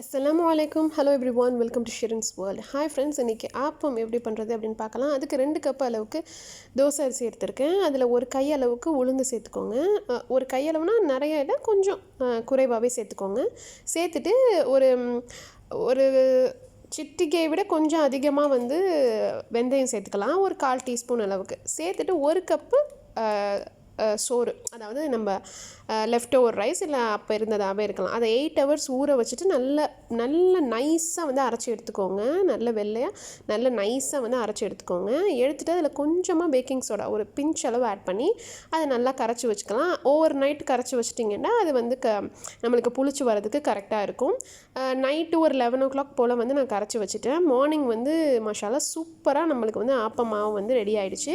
அஸ்லாம் வலைக்கும் hello everyone welcome to Shiran's world hi friends இன்றைக்கி ஆப்பம் எப்படி பண்ணுறது அப்படின்னு பார்க்கலாம். அதுக்கு ரெண்டு கப் அளவுக்கு தோசை அரிசி எடுத்திருக்கேன். அதில் ஒரு கை அளவுக்கு உளுந்து சேர்த்துக்கோங்க. ஒரு ஒரு கையளவுனா நிறைய இல்லை கொஞ்சம் குறைவாகவே சேர்த்துக்கோங்க. சேர்த்துட்டு ஒரு ஒரு சிட்டிக்கையை விட கொஞ்சம் அதிகமாக வந்து வெந்தயம் சேர்த்துக்கலாம். ஒரு கால் டீஸ்பூன் அளவுக்கு. சேர்த்துட்டு ஒரு கப்பு சோறு. அதாவது நம்ம லெஃப்ட் ஓவர் ரைஸ் இல்லை அப்போ இருந்ததாகவே இருக்கலாம். அதை எயிட் ஹவர்ஸ் ஊற வச்சுட்டு நல்ல நல்ல நைஸாக வந்து அரைச்சி எடுத்துக்கோங்க. நல்ல வெள்ளையாக நல்ல நைஸாக வந்து அரைச்சி எடுத்துக்கோங்க. எடுத்துகிட்டு அதில் கொஞ்சமாக பேக்கிங் சோடா ஒரு பிஞ்ச் அளவு ஆட் பண்ணி அதை நல்லா கரைச்சி வச்சுக்கலாம். ஓவர் நைட் கரைச்சி வச்சிட்டிங்கன்னா அது வந்து க நம்மளுக்கு புளிச்சு வரதுக்கு கரெக்டாக இருக்கும். நைட்டு ஒரு லெவன் ஓ கிளாக் போல் வந்து நான் கரைச்சி வச்சுட்டேன். மார்னிங் வந்து மசாலா சூப்பராக நம்மளுக்கு வந்து ஆப்ப மாவு வந்து ரெடி ஆகிடுச்சு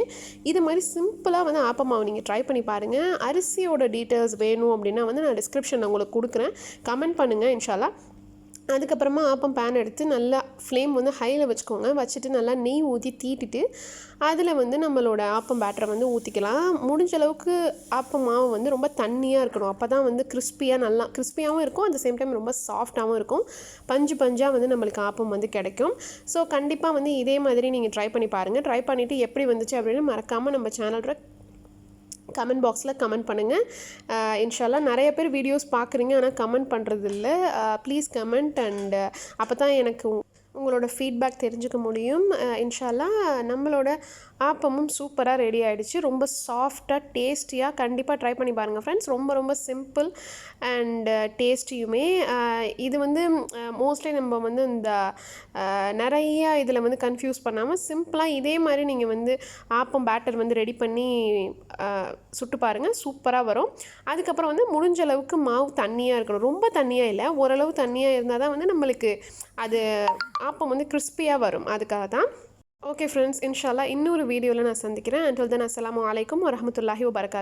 இது மாதிரி சிம்பிளாக வந்து ஆப்ப மாவு நீங்கள் ட்ரை பண்ணி பாருங்கள் அரிசியோட டீட்டெயில்ஸ் வேணும் அப்படின்னா வந்து நான் டிஸ்கிரிப்ஷனில் உங்களுக்கு கொடுக்குறேன். கமெண்ட் பண்ணுங்கள் இன்ஷால்லா. அதுக்கப்புறமா ஆப்பம் பேன் எடுத்து நல்லா ஃப்ளேம் வந்து ஹையில் வச்சுக்கோங்க. வச்சுட்டு நல்லா நெய் ஊற்றி தீட்டிட்டு அதில் வந்து நம்மளோட ஆப்பம் பேட்டரை வந்து ஊற்றிக்கலாம் முடிஞ்ச அளவுக்கு ஆப்பம் மாவு வந்து ரொம்ப தண்ணியாக இருக்கணும். அப்போ தான் வந்து கிறிஸ்பியாக நல்லா கிறிஸ்பியாகவும் இருக்கும். அட் சேம் டைம் ரொம்ப சாஃப்டாகவும் இருக்கும். பஞ்சு பஞ்சாக வந்து நம்மளுக்கு ஆப்பம் வந்து கிடைக்கும். ஸோ கண்டிப்பாக வந்து இதே மாதிரி நீங்கள் ட்ரை பண்ணி பாருங்கள் ட்ரை பண்ணிவிட்டு எப்படி வந்துச்சு அப்படின்னு மறக்காமல் நம்ம சேனலோட கமெண்ட் பாக்ஸில் கமெண்ட் பண்ணுங்கள் இன்ஷால்லாம் நிறைய பேர் வீடியோஸ் பார்க்குறீங்க ஆனால் கமெண்ட் பண்ணுறதில்ல ப்ளீஸ் கமெண்ட் அண்ட் அப்போ தான் எனக்கு உங்களோட ஃபீட்பேக் தெரிஞ்சுக்க முடியும். அஹ், இன்ஷால்லா நம்மளோட ஆப்பமும் சூப்பராக ரெடி ஆகிடுச்சு ரொம்ப சாஃப்டாக டேஸ்டியாக கண்டிப்பாக ட்ரை பண்ணி பாருங்கள் ஃப்ரெண்ட்ஸ் ரொம்ப ரொம்ப சிம்பிள் அண்ட் டேஸ்டியுமே இது வந்து மோஸ்ட்லி நம்ம வந்து இந்த நிறைய இதில் வந்து கன்ஃபியூஸ் பண்ணாமல் சிம்பிளாக இதே மாதிரி நீங்கள் வந்து ஆப்பம் பேட்டர் வந்து ரெடி பண்ணி சுட்டு பாருங்கள் சூப்பராக வரும். அதுக்கப்புறம் வந்து முடிஞ்ச அளவுக்கு மாவு தண்ணியாக இருக்கணும். ரொம்ப தண்ணியாக இல்லை. ஓரளவு தண்ணியாக இருந்தால் தான் வந்து நம்மளுக்கு அது ஆப்பம் வந்து கிறிஸ்பியாக வரும். அதுக்காக தான். ஓகே ஃப்ரெண்ட்ஸ் இன்ஷால்லா இன்னொரு வீடியோவில் நான் சந்திக்கிறேன். அண்ட் தென் அஸ்லாம் வலைக்கம் வரமத்துல்லாஹி வபரகாத்